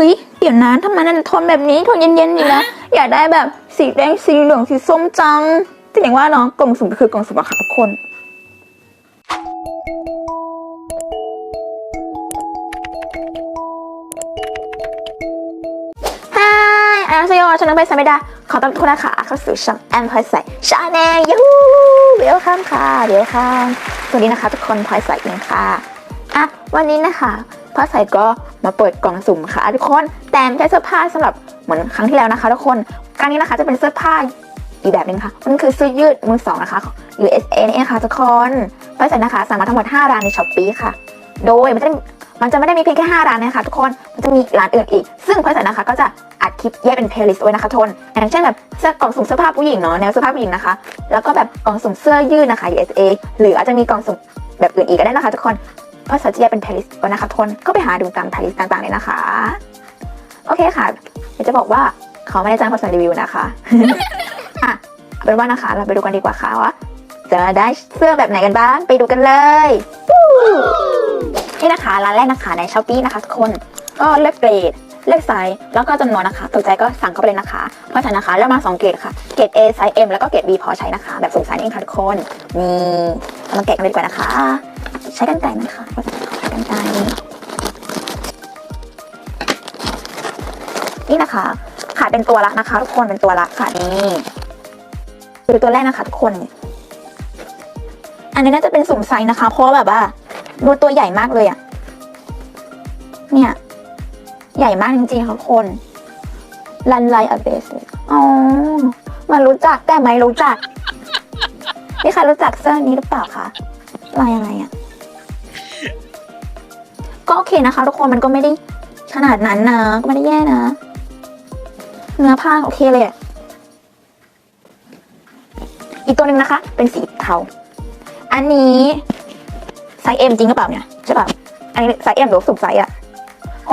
ฮ้ยเดี๋ยวนะทำไมนั่นทนแบบนี้ทนเย็นๆอยู่นะอยากได้แบบสีแดงสีเหลืองสีส้มจังแต่อย่างว่าเนาะกล่องสุ่มก็คือกล่องสุ่มอะค่ะทุกคนฮายอันเซโยฉันนักไปสไม่ได้ขอต้อนรับทุกคนนะคะเข้าสู่ช่องแอมพลอยใส่ชาแนลยูเวลคัมค่ะเวลคัมสวัสดีนะคะ ทุกคนพลอยใส่เองค่ะอะวันนี้นะคะ พลอใส่ก็มาเปิดกล่องสุ่มค่ะทุกคนแต่ไม่ใช่เสื้อผ้าสำหรับเหมือนครั้งที่แล้วนะคะ ทุกคนครั้งนี้นะคะจะเป็นเสื้อผ้าอีกแบบหนึงค่ะมันคือเสื้อยืดมือสองนะคะของ USA นี่เองค่ะทุกคนพลอใส่นะคะสั่งมาทั้งหมด5ร้านในช้อปปี้ค่ะ โดยมันจะมันจะไม่ได้มีเพียงแค่5ร้านนะคะทุกคน มันจะมีร้านอื่นอีก ซึ่งพลอใส่นะคะก็จะอัดคลิปแยกเป็นเพลย์ลิสต์ไว้นะคะทุกคนอย่างเช่นแบบเสื้อกล่องสุ่มเสื้อผ้าผู้หญิงเนาะแนวเสื้อผ้าผู้หญิงนะคะ แล้วก็แบบกล่องสุ่มเสื้อยืดนะคะ USA หรืออาจจะมีกล่องสุ่มแบบอื่นอีกก็ได้นะคะทุกคน พลอยใส่จะแยเป็นเพลย์ลิสต์ไว้นะคะทุกคนก็ไปหาดูตามเพลย์ลิสต่างๆเลยนะคะ โอเคค่ะเดี๋ยวจะบอกว่าเขาไม่ได้จ้างพอยใส่รีวิวนะคะอะเอาเป็นว่านะคะเราไปดูกันดีกว่าค่ะว่าจะได้เสื้อแบบไหนกันบ้างไปดูกันเลยนี่นะคะร้านแรกนะคะในช้อปปี้นะคะทุกคนก็เลือกเกรดเลือกไซส์แล้วก็จำนวนนะคะตกใจก็สั่งเข้าไปเลยนะคะ เพราะฉะนั้นนะคะเลือกมา 2 เกรดค่ะ เกรด A ไซส์ M แล้วก็เกรด B พอใช้นะคะ แบบสงสารเองค่ะทุกคนนี่เรามาแกะกันเลยดีกว่านะคะ ใช้กันไกรนะคะก็จะใช้กันไกรนี่นะคะขายเป็นตัวละนะคะ ทุกคนเป็นตัวละค่ะนี่คือตัวแรกนะคะ ทุกคน อันนี้น่าจะเป็นสุ่มไซส์นะคะ เพราะแบบว่าดูตัวใหญ่มากเลยอะเนี่ย ใหญ่มากจริงๆค่ะทุกคนลันไลอเบสอ๋อมันรู้จักแต่ไม่รู้จักนี่ใครรู้จักเสื้อนี้หรือเปล่าคะลายอะไรอะ ก็โอเคนะคะ ทุกคนมันก็ไม่ได้ขนาดนั้นนะ ก็ไม่ได้แย่นะ เนื้อผ้าโอเคเลยอะอีกตัวหนึ่งนะคะ เป็นสีเทา อันนี้ไซส์เอ็มจริงหรือเปล่าเนี่ยใช่ป่ะอันนี้ไซส์เอ็มหรือสุ่มไซส์อะโห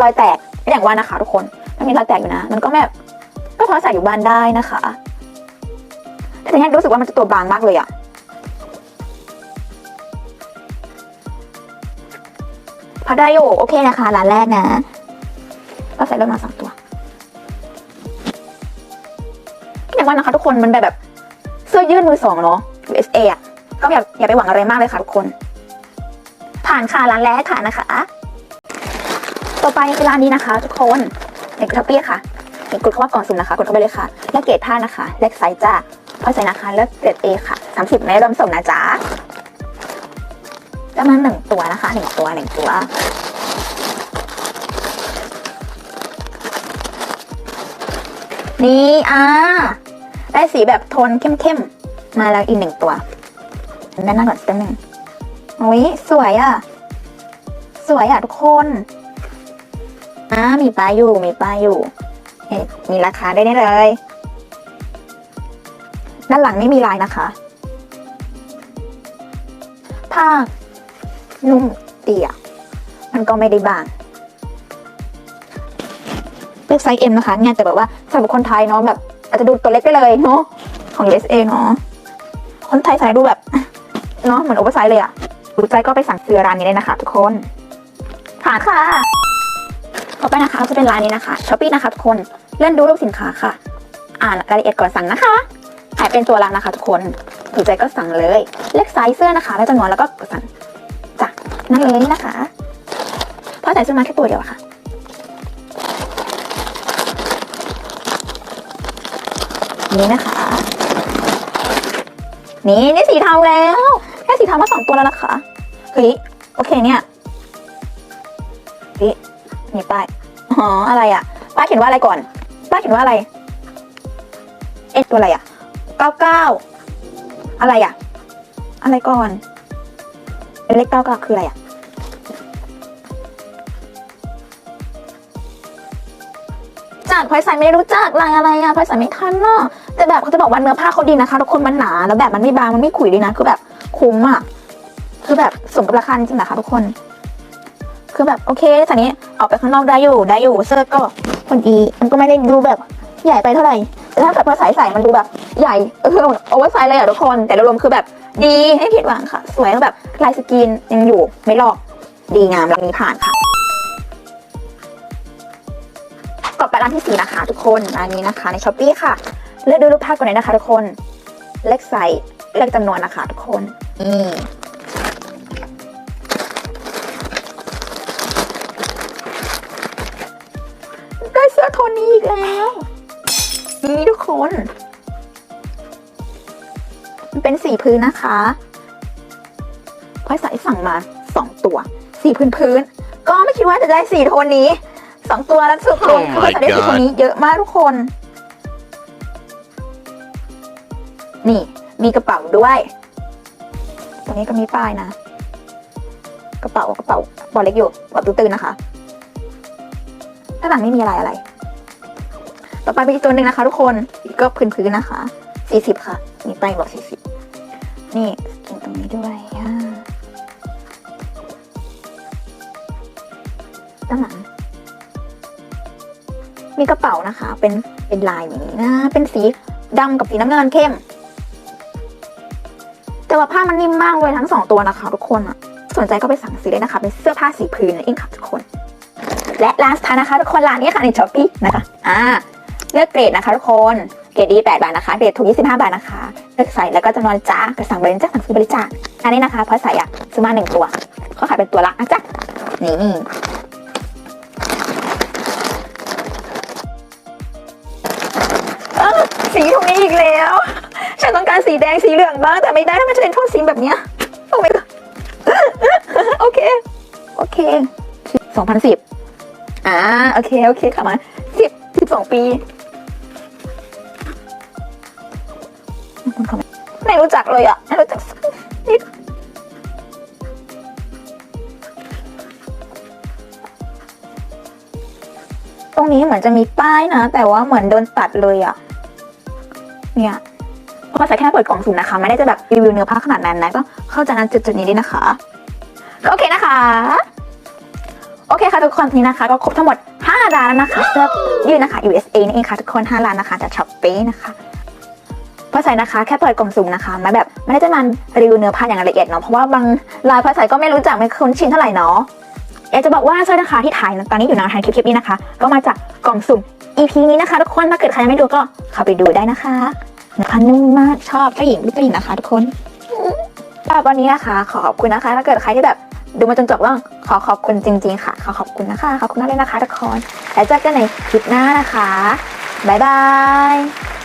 รอยแตกอย่างว่านะคะ ทุกคนมันมีรอยแตกอยู่นะ มันก็แบบก็พอใส่อยู่บ้านได้นะคะ แต่ทีนี้รู้สึกว่ามันจะตัวบางมากเลยอะ พอได้อยู่โอเคนะคะ ร้านแรกนะก็ใส่เริ่มาสองตัวอย่างว่านะคะทุกคนมันแบบแบบเสื้อยืดมือสองเนาะ USA อะก็อย่าอย่าไปหวังอะไรมากเลยค่ะทุกคน ผ่านค่ะร้านแรกค่ะนะคะ ต่อไปคือร้านนี้นะคะ ทุกคนในกระปี้ยค่ะเห็นกดคำว่ากล่องสุ่มนะคะ กดเข้าไปเลยค่ะเลขเกรดผ้านะคะเลขไซส์จ้าพอใส่นะคะเลือกเกรด A ค่ะสามสิบไม่รวมส่งนะจ๊ะ จะมาณหนึ่งตัวนะคะหนึ่งตัวหนึ่งตัวนี่อ่าได้สีแบบโทนเข้มๆ มาแล้วอีกหนึ่งตัวด้านหน้าก่อนสักหนึ่งโอ้ยสวยอะ สวยอะทุกคนอ่ามีป้ายอยู่ มีป้ายอยู่ เอ๊มีราคาได้เลย ด้านหลังไม่มีลายนะคะผ้า นุ่มเตี่ย มันก็ไม่ได้บางเลือกไซส์ M นะคะงานแต่แบบว่าสำหรับคนไทยเนาะแบบอาจจะดูตัวเล็กไปเลยเนาะของ USA เนาะคนไทยใส่ดูแบบเนาะเหมือนโอเวอร์ไซส์เลยอะรู้ใจก็ไปสั่งซื้อร้านนี้เลยนะคะ ทุกคนผ่านค่ะต่อไปนะคะจะเป็นร้านนี้นะคะช้อปปี้นะคะทุกคนเล่นดูรูปสินค้าค่ะ อ่านรายละเอียดก่อนสั่งนะคะขายเป็นตัวละนะคะ ทุกคนถูกใจก็สั่งเลย เลือกไซส์เสื้อนะคะ และจำนวนแล้วก็สั่ง นั่นเลยนี่นะคะ เพราะใส่เสื้อมาแค่ตัวเดียวอะค่ะ นี่นะคะ นี่นี่สีเทาแล้ว แค่สีเทามาสองตัวแล้วนะคะเฮ้ยโอเคเนี่ยนี่มีป้ายอ๋ออะไรอะป้ายเขียนว่าอะไรก่อน ป้ายเขียนว่าอะไร เอ็ตัวอะไรอะเก้าเก้าอะไรอะอะไรก่อน เป็นเลขเก้าเก้าคืออะไรอะจากพลอยใส่ไม่รู้จักลายอะไรอะพลอยใส่ไม่ทันเนาะแต่แบบเขาจะบอกว่าเนื้อผ้าเขาดีนะคะทุกคนมันหนาแล้วแบบมันไม่บางมันไม่ขุยด้วยนะคือแบบคุ้มอะคือแบบสมกับราคาจริงๆนะคะทุกคน คือแบบโอเคแต่นี้ออกไปข้างนอกได้อยู่ได้อยู่เสื้อก็พอดีมันก็ไม่ได้ดูแบบใหญ่ไปเท่าไหร่ แต่ถ้าเกิดพอใส่ใส่มันดูแบบใหญ่เออโอเวอร์ไซส์เลยอะทุกคน แต่รวมคือแบบดีให้ผิดหวังค่ะ สวยแล้วแบบลายสกรีนยังอยู่ไม่ลอก ดีงามลำนี้ผ่านค่ะต่อไปร้านที่สี่นะคะ ทุกคนร้านนี้นะคะในช้อปปี้ค่ะ เลือกดูรูปภาพก่อนเลยนะคะ ทุกคนเลือกไซส์เลือกจำนวนนะคะ ทุกคนนี่ได้เสื้อโทนนี้อีกแล้ว นี่ทุกคน มันเป็นสีพื้นนะคะพลอยใส่สั่งมาสองตัว สีพื้นพื้นๆก็ไม่คิดว่าจะได้สีโทนนี้สองตัวแล้วสุดลง Oh คือพลอยใส่ได้ my สีโทนนี้เยอะมากทุกคน นี่ มีกระเป๋าด้วย ตรงนี้ก็มีป้ายนะ กระเป๋ากระเป๋าบอลเล็กอยู่บอลตื้นๆนะคะด้านหลังไม่มีอะไรอะไร ต่อไปเป็นอีกตัวหนึ่งนะคะ ทุกคนก็พื้นๆนะคะสี่สิบค่ะ มีป้ายบอกสี่สิบนี่กินตรงนี้ด้วยอ่าด้านหลังมีกระเป๋านะคะ เป็นเป็นลายอย่างนี้นะ เป็นสีดำกับสีน้ำเงินเข้ม แต่ว่าผ้ามันนิ่มมากเลยทั้งสองตัวนะคะ ทุกคนอะสนใจก็ไปสั่งซื้อได้นะคะ เป็นเสื้อผ้าสีพื้นนั่นเองค่ะทุกคน และร้านสุดท้ายนะคะ ทุกคนร้านนี้ค่ะในช้อปปี้นะคะ อ่า เลือกเกรดนะคะทุกคน เกรดดี8บาทนะคะ เกรดถูก 25 บาทนะคะ เลือกใส่แล้วก็จำนวนจ้าก็สั่งบริจาคสั่งซื้อบริจาค อันนี้นะคะเพราะใส่อะซื้อมาหนึ่งตัว เขาขายเป็นตัวละนะจ๊ะ นี่สีตรงนี้อีกแล้ว ฉันต้องการสีแดงสีเหลืองบ้าง แต่ไม่ได้ถ้ามันจะเป็นโทนสีแบบเนี้ยโอ้ my god โอเค โอเคสองพันสิบอ่า โอเค โอเคค่ะมาสิบสิบสองปี ไม่รู้จักเลยอะไม่รู้จักนิดตรงนี้เหมือนจะมีป้ายนะ แต่ว่าเหมือนโดนตัดเลยอะเนี่ยเพราะใส่แค่เปิดกล่องสุ่มนะคะ ไม่ได้จะแบบรีวิวเนื้อผ้าขนาดนั้นนะก็เข้าใจนั้นจุดๆนี้ด้วยนะคะ โอเคนะคะ โอเคค่ะทุกคนนี้นะคะ ก็ครบทั้งหมด5ร้านแล้วนะคะเสื้อยืดนะคะ USA นี่เองค่ะทุกคน5ร้านนะคะจากช็อปปี้นะคะ พอใส่นะคะแค่เปิดกล่องสุ่มนะคะไม่แบบไม่ได้จะมันรีวิวเนื้อผ้าอย่างละเอียดเนาะเพราะว่าบางลายพอใส่ก็ไม่รู้จักไม่คุ้นชินเท่าไหร่เนาะอยากจะบอกว่าสร้อยนะคะที่ถ่ายตอนนี้อยู่ในทางคลิปนี้นะคะ ก็มาจากกล่องสุ่ม EP นี้นะคะทุกคนถ้าเกิดใครยังไม่ดูก็เข้าไปดูได้นะคะนะคะนุ่มมากชอบเจ้าหญิงลูกเจ้าหญิงนะคะ ทุกคนสำหรับวันนี้นะคะ ขอขอบคุณนะคะ ถ้าเกิดใครที่แบบดูมาจนจบก็ขอขอบคุณจริง ๆ ค่ะ ขอขอบคุณนะคะขอบคุณมากเลยนะคะทุกคนแล้วเจอกันในคลิปหน้านะคะบ๊ายบาย